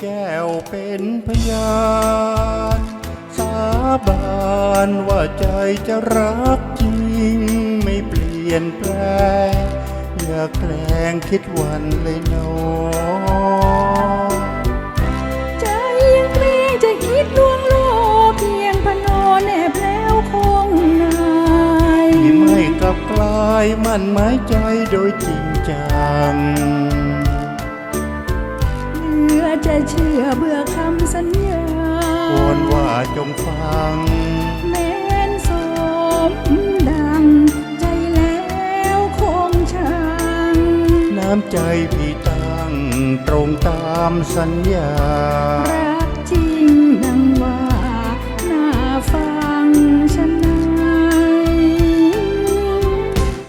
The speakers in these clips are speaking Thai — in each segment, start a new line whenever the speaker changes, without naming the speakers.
แก้วเป็นพยานสาบานว่าใจจะรักจริง ไม่เปลี่ยนแปลงอย่าแกล้งคิดวันเลยน้อง
ใจยังเกรงจะคิดลวงโลกเพียงพนอแนบแล้วคงนาย
ไม่กลับกลายมันหมายใจโดยจริงจัง
เชื่อเบื่อคำสัญญา
ควรว่าจงฟัง
แม้นสมดัง ใจแล้วคงช่าง
น้ำใจพี่ตั้งตรงตามสัญญา
รักจริงดังว่า น่าฟังฉันไหน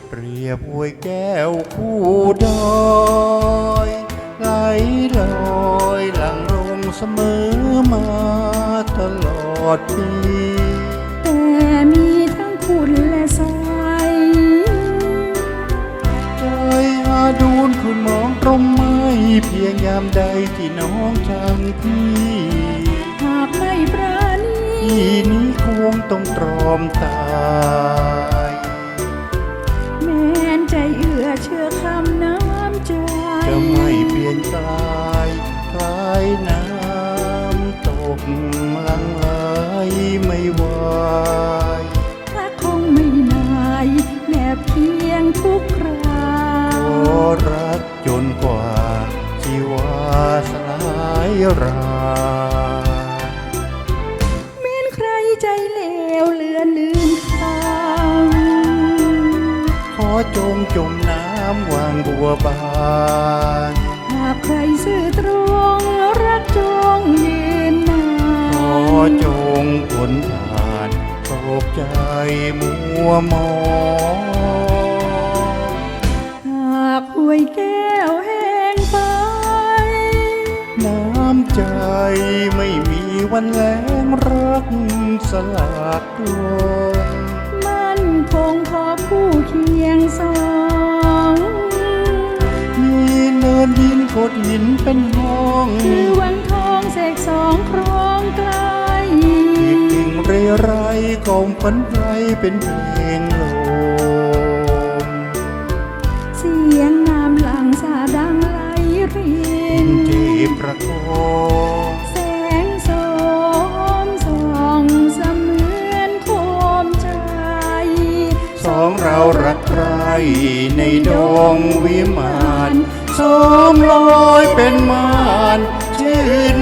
เปรียบหวยแก้วคู่ดอยไหลลอยหลังลง เสมอมาตลอดปี
แต่มีทั้งคุณและใส
ใจอาดูนคุณมองตรงไม่เพียงยามใดที่น้องชังพี่
หากไม่ปราณี
พี่นี้คงต้องตรอมตาย
แม้นใจเอื้อเชื่อคำน้ำใจ
จะไม่เปลี่ยนกลา
ราแม้นใครใจเลวเลือนลืมค
ขอจงจมน้ำวางบัวบานำ
หากใครซื่อตรง รักจงยืนนา
ขอนจงผลผ่านโศกใจมัวมอง ใจไม่มีวันแลงรักสลากลง
มันคงพอคู่เคียงสอง
มีเนินดินโขดหินเป็นห้อง
คือวังทองเสกสองครองไกล
ที่กิ่งเรไรกองฝันไรเป็นเพลงลม
เสียงน้ำหลังสาดังไหลริน
นที่ประโคอง
ใค
รในดงวิมานสมลอยเป็นมานชื่น